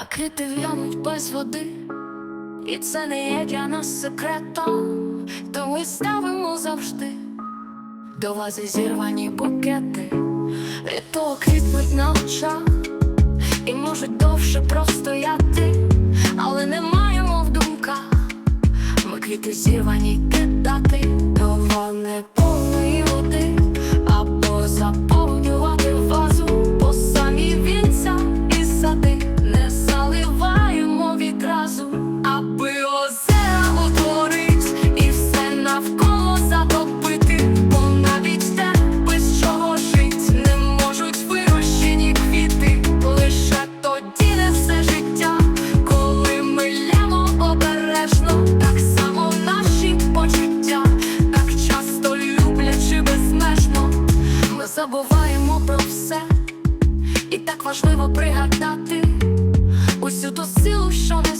а квіти в'януть без води, і це не є для нас секретом, то ми ставимо завжди до вази зірвані букети, від того квітнуть на очах, і можуть довше простояти, але не маємо в думках. Ми квіти зірвані кидати забуваємо про все, і так важливо пригадати усю ту силу, що несе